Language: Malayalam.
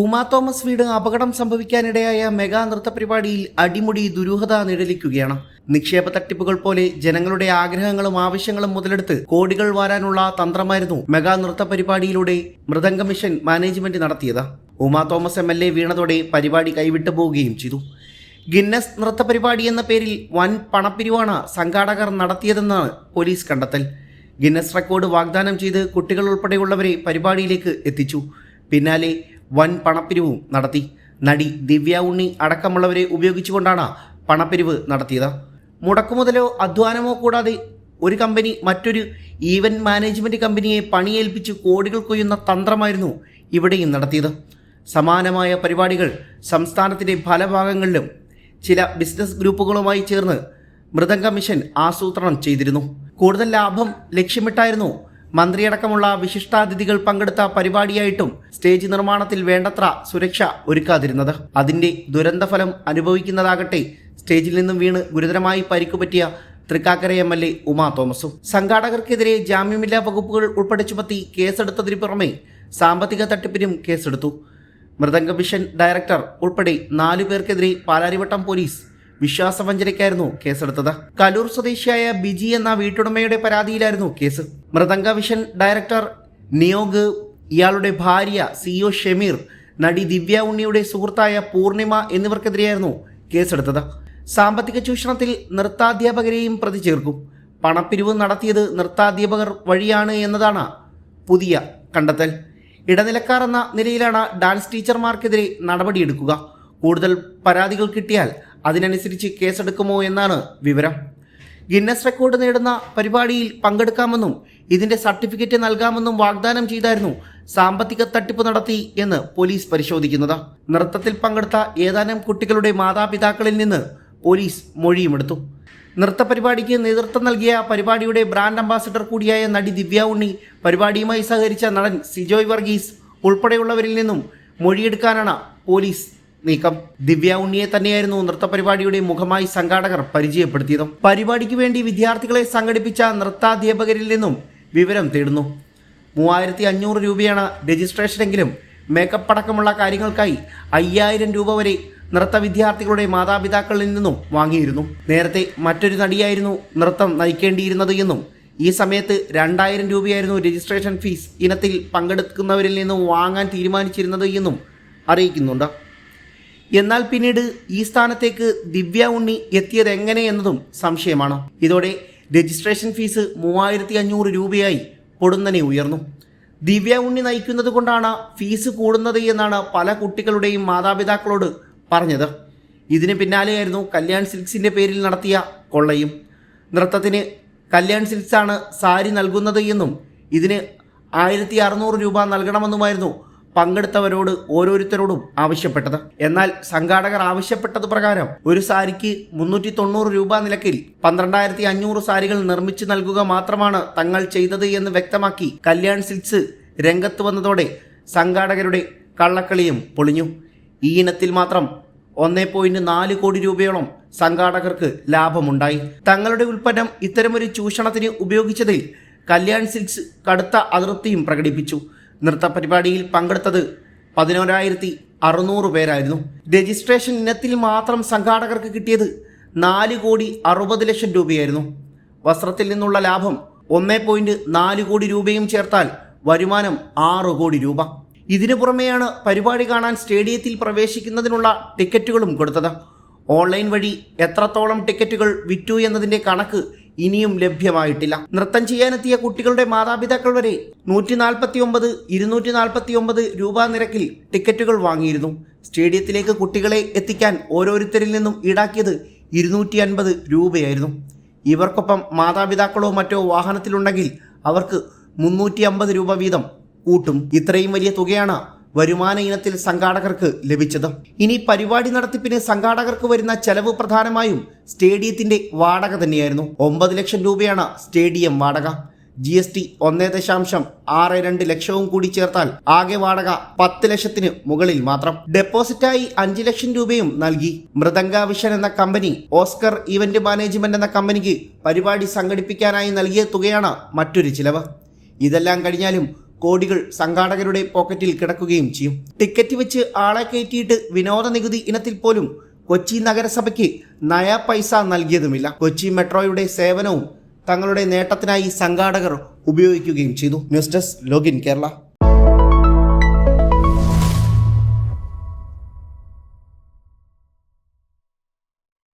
ഉമാ തോമസ് വീട് അപകടം സംഭവിക്കാനിടയായ മെഗാ നൃത്ത പരിപാടിയിൽ അടിമുടി ദുരൂഹത നിഴലിക്കുകയാണ്. നിക്ഷേപ തട്ടിപ്പുകൾ പോലെ ജനങ്ങളുടെ ആഗ്രഹങ്ങളും ആവശ്യങ്ങളും മുതലെടുത്ത് കോടികൾ വാരാനുള്ള തന്ത്രമായിരുന്നു മെഗാ നൃത്ത പരിപാടിയിലൂടെ മൃദംഗ മിഷൻ മാനേജ്മെന്റ് നടത്തിയത്. Uma Thomas M L A വീണതോടെ പരിപാടി കൈവിട്ടു പോവുകയും ചെയ്തു. ഗിന്നസ് നൃത്ത പരിപാടി എന്ന പേരിൽ വൻ പണപ്പിരിവാണ് സംഘാടകർ നടത്തിയതെന്നാണ് പോലീസ് കണ്ടെത്തൽ. ഗിന്നസ് റെക്കോർഡ് വാഗ്ദാനം ചെയ്ത് കുട്ടികൾ ഉൾപ്പെടെയുള്ളവരെ പരിപാടിയിലേക്ക് എത്തിച്ചു. പിന്നാലെ വൻ പണപ്പിരിവും നടത്തി. നടി ദിവ്യ ഉണ്ണി അടക്കമുള്ളവരെ ഉപയോഗിച്ചുകൊണ്ടാണ് പണപ്പിരിവ് നടത്തിയത്. മുടക്കുമുതലോ അധ്വാനമോ കൂടാതെ ഒരു കമ്പനി മറ്റൊരു ഈവന്റ് മാനേജ്മെന്റ് കമ്പനിയെ പണിയേൽപ്പിച്ച് കോടികൾ കൊയ്യുന്ന തന്ത്രമായിരുന്നു ഇവിടെയും നടത്തിയത്. സമാനമായ പരിപാടികൾ സംസ്ഥാനത്തിന്റെ പല ഭാഗങ്ങളിലും ചില ബിസിനസ് ഗ്രൂപ്പുകളുമായി ചേർന്ന് മൃദംഗ മിഷൻ ആസൂത്രണം ചെയ്തിരുന്നു. കൂടുതൽ ലാഭം ലക്ഷ്യമിട്ടായിരുന്നു മന്ത്രിയടക്കമുള്ള വിശിഷ്ടാതിഥികൾ പങ്കെടുത്ത പരിപാടിയായിട്ടും സ്റ്റേജ് നിർമ്മാണത്തിൽ വേണ്ടത്ര സുരക്ഷ ഒരുക്കാതിരുന്നത്. അതിന്റെ ദുരന്തഫലം അനുഭവിക്കുന്നതാകട്ടെ സ്റ്റേജിൽ നിന്നും വീണ് ഗുരുതരമായി പരിക്കുപറ്റിയ Thrikkakara M L A Uma തോമസും. സംഘാടകർക്കെതിരെ ജാമ്യമില്ലാ വകുപ്പുകൾ ഉൾപ്പെടെ ചുമത്തി കേസെടുത്തതിനു പുറമെ സാമ്പത്തിക തട്ടിപ്പിനും കേസെടുത്തു. മൃദംഗ മിഷൻ ഡയറക്ടർ ഉൾപ്പെടെ നാലു പേർക്കെതിരെ പാലാരിവട്ടം പോലീസ് വിശ്വാസവഞ്ചനയ്ക്കായിരുന്നു കേസെടുത്തത്. കലൂർ സ്വദേശിയായ ബിജി എന്ന വീട്ടുടമയുടെ പരാതിയിലായിരുന്നു case. Mridanga vision director Niyog ഇയാളുടെ ഭാര്യ സിഒ ഷമീർ നടി ദിവ്യ ഉണ്ണിയുടെ സുഹൃത്തായ പൂർണിമ എന്നിവർക്കെതിരെയായിരുന്നു കേസെടുത്തത്. സാമ്പത്തിക ചൂഷണത്തിൽ നൃത്താധ്യാപകരെയും പ്രതി ചേർക്കും. പണപ്പിരിവ് നടത്തിയത് നൃത്താധ്യാപകർ വഴിയാണ് എന്നതാണ് പുതിയ കണ്ടെത്തൽ. ഇടനിലക്കാർ എന്ന നിലയിലാണ് ഡാൻസ് ടീച്ചർമാർക്കെതിരെ നടപടിയെടുക്കുക. കൂടുതൽ പരാതികൾ കിട്ടിയാൽ അതിനനുസരിച്ച് കേസെടുക്കുമോ എന്നാണ് വിവരം. ഗിന്നസ് റെക്കോർഡ് നേടുന്ന പരിപാടിയിൽ പങ്കെടുക്കാമെന്നും ഇതിന്റെ സർട്ടിഫിക്കറ്റ് നൽകാമെന്നും വാഗ്ദാനം ചെയ്തായിരുന്നു സാമ്പത്തിക തട്ടിപ്പ് നടത്തി എന്ന് പോലീസ് പരിശോധിക്കുന്നത്. നൃത്തത്തിൽ പങ്കെടുത്ത ഏതാനും കുട്ടികളുടെ മാതാപിതാക്കളിൽ നിന്ന് പോലീസ് മൊഴിയുമെടുത്തു. നൃത്ത പരിപാടിക്ക് നേതൃത്വം നൽകിയ പരിപാടിയുടെ ബ്രാൻഡ് അംബാസിഡർ കൂടിയായ നടി ദിവ്യ ഉണ്ണി പരിപാടിയുമായി സഹകരിച്ച നടൻ സിജോയ് വർഗീസ് ഉൾപ്പെടെയുള്ളവരിൽ നിന്നും മൊഴിയെടുക്കാനാണ് പോലീസ് നീക്കം. ദിവ്യ ഉണ്ണിയെ തന്നെയായിരുന്നു നൃത്ത പരിപാടിയുടെ മുഖമായി സംഘാടകർ പരിചയപ്പെടുത്തിയതും. പരിപാടിക്ക് വേണ്ടി വിദ്യാർത്ഥികളെ സംഘടിപ്പിച്ച നൃത്താധ്യാപകരിൽ നിന്നും വിവരം തേടുന്നു. മൂവായിരത്തി അഞ്ഞൂറ് രൂപയാണ് രജിസ്ട്രേഷനെങ്കിലും മേക്കപ്പ് അടക്കമുള്ള കാര്യങ്ങൾക്കായി അയ്യായിരം രൂപ വരെ നൃത്ത വിദ്യാർത്ഥികളുടെ മാതാപിതാക്കളിൽ നിന്നും വാങ്ങിയിരുന്നു. നേരത്തെ മറ്റൊരു നടിയായിരുന്നു നൃത്തം നയിക്കേണ്ടിയിരുന്നത് എന്നും ഈ സമയത്ത് രണ്ടായിരം രൂപയായിരുന്നു രജിസ്ട്രേഷൻ ഫീസ് ഇനത്തിൽ പങ്കെടുക്കുന്നവരിൽ നിന്നും വാങ്ങാൻ തീരുമാനിച്ചിരുന്നത് എന്നും അറിയിക്കുന്നുണ്ട്. എന്നാൽ പിന്നീട് ഈ സ്ഥാനത്തേക്ക് ദിവ്യ ഉണ്ണി എത്തിയത് എങ്ങനെ എന്നതും സംശയമാണ്. ഇതോടെ രജിസ്ട്രേഷൻ ഫീസ് മൂവായിരത്തി അഞ്ഞൂറ് രൂപയായി പൊടുന്നനെ ഉയർന്നു. ദിവ്യ ഉണ്ണി നയിക്കുന്നത് കൊണ്ടാണ് ഫീസ് കൂടുന്നത് എന്നാണ് പല കുട്ടികളുടെയും മാതാപിതാക്കളോട് പറഞ്ഞത്. ഇതിന് പിന്നാലെയായിരുന്നു കല്യാൺ സിൽക്സിന്റെ പേരിൽ നടത്തിയ കൊള്ളയും. നൃത്തത്തിന് കല്യാൺ സിൽക്സാണ് സാരി നൽകുന്നത് എന്നും ഇതിന് ആയിരത്തി അറുന്നൂറ് രൂപ നൽകണമെന്നുമായിരുന്നു പങ്കെടുത്തവരോട് ഓരോരുത്തരോടും ആവശ്യപ്പെട്ടത്. എന്നാൽ സംഘാടകർ ആവശ്യപ്പെട്ടത് പ്രകാരം ഒരു സാരിക്ക് മുന്നൂറ്റി തൊണ്ണൂറ് രൂപ നിലക്കിൽ പന്ത്രണ്ടായിരത്തി അഞ്ഞൂറ് സാരികൾ നിർമ്മിച്ചു നൽകുക മാത്രമാണ് തങ്ങൾ ചെയ്തത് എന്ന് വ്യക്തമാക്കി കല്യാൺ സിൽക്സ് രംഗത്ത് വന്നതോടെ സംഘാടകരുടെ കള്ളക്കളിയും പൊളിഞ്ഞു. ഈ ഇനത്തിൽ മാത്രം ഒന്നേ പോയിന്റ് നാല് കോടി രൂപയോളം സംഘാടകർക്ക് ലാഭമുണ്ടായി. തങ്ങളുടെ ഉൽപ്പന്നം ഇത്തരമൊരു ചൂഷണത്തിന് ഉപയോഗിച്ചതിൽ കല്യാൺ സിൽക്സ് കടുത്ത അതൃപ്തിയും പ്രകടിപ്പിച്ചു. നൃത്ത പരിപാടിയിൽ പങ്കെടുത്തത് പതിനോരായിരത്തി അറുന്നൂറ് പേരായിരുന്നു. രജിസ്ട്രേഷൻ ഇനത്തിൽ മാത്രം സംഘാടകർക്ക് കിട്ടിയത് നാല് കോടി അറുപത് ലക്ഷം രൂപയായിരുന്നു. വസ്ത്രത്തിൽ നിന്നുള്ള ലാഭം ഒന്നേ പോയിന്റ് നാല് കോടി രൂപയും ചേർത്താൽ വരുമാനം ആറ് കോടി രൂപ. ഇതിനു പുറമെയാണ് പരിപാടി കാണാൻ സ്റ്റേഡിയത്തിൽ പ്രവേശിക്കുന്നതിനുള്ള ടിക്കറ്റുകളും കൊടുത്തത്. ഓൺലൈൻ വഴി എത്രത്തോളം ടിക്കറ്റുകൾ വിറ്റു എന്നതിന്റെ കണക്ക് ഇനിയും ലഭ്യമായിട്ടില്ല. നൃത്തം ചെയ്യാനെത്തിയ കുട്ടികളുടെ മാതാപിതാക്കൾ വരെ നൂറ്റി നാൽപ്പത്തി ഒമ്പത് ഇരുന്നൂറ്റി നാൽപ്പത്തി ഒമ്പത് രൂപ നിരക്കിൽ ടിക്കറ്റുകൾ വാങ്ങിയിരുന്നു. സ്റ്റേഡിയത്തിലേക്ക് കുട്ടികളെ എത്തിക്കാൻ ഓരോരുത്തരിൽ നിന്നും ഈടാക്കിയത് ഇരുന്നൂറ്റി അൻപത് രൂപയായിരുന്നു. ഇവർക്കൊപ്പം മാതാപിതാക്കളോ മറ്റോ വാഹനത്തിലുണ്ടെങ്കിൽ അവർക്ക് മുന്നൂറ്റി അമ്പത് രൂപ വീതം കൂട്ടും. ഇത്രയും വലിയ തുകയാണ് വരുമാന ഇനത്തിൽ സംഘാടകർക്ക് ലഭിച്ചത്. ഇനി പരിപാടി നടത്തിപ്പിന് സംഘാടകർക്ക് വരുന്ന ചെലവ് പ്രധാനമായും സ്റ്റേഡിയത്തിന്റെ വാടക തന്നെയായിരുന്നു. ഒമ്പത് ലക്ഷം രൂപയാണ് സ്റ്റേഡിയം വാടക. ജി എസ് ടി ഒന്നേ ദശാംശം ആറ് രണ്ട് ലക്ഷവും കൂടി ചേർത്താൽ ആകെ വാടക പത്ത് ലക്ഷത്തിന് മുകളിൽ മാത്രം. ഡെപ്പോസിറ്റായി അഞ്ച് ലക്ഷം രൂപയും നൽകി. മൃദംഗ വിഷൻ എന്ന കമ്പനി ഓസ്കർ ഇവന്റ് മാനേജ്മെന്റ് എന്ന കമ്പനിക്ക് പരിപാടി സംഘടിപ്പിക്കാനായി നൽകിയ തുകയാണ് മറ്റൊരു ചിലവ്. ഇതെല്ലാം കഴിഞ്ഞാലും കോടികൾ സംഘാടകരുടെ പോക്കറ്റിൽ കിടക്കുകയും ചെയ്യും. ടിക്കറ്റ് വെച്ച് ആളെ കയറ്റിയിട്ട് വിനോദ നികുതി ഇനത്തിൽ പോലും കൊച്ചി നഗരസഭയ്ക്ക് നയ പൈസ നൽകിയതുമില്ല. കൊച്ചി മെട്രോയുടെ സേവനവും തങ്ങളുടെ നേട്ടത്തിനായി സംഘാടകർ ഉപയോഗിക്കുകയും ചെയ്തു. News desk login Kerala.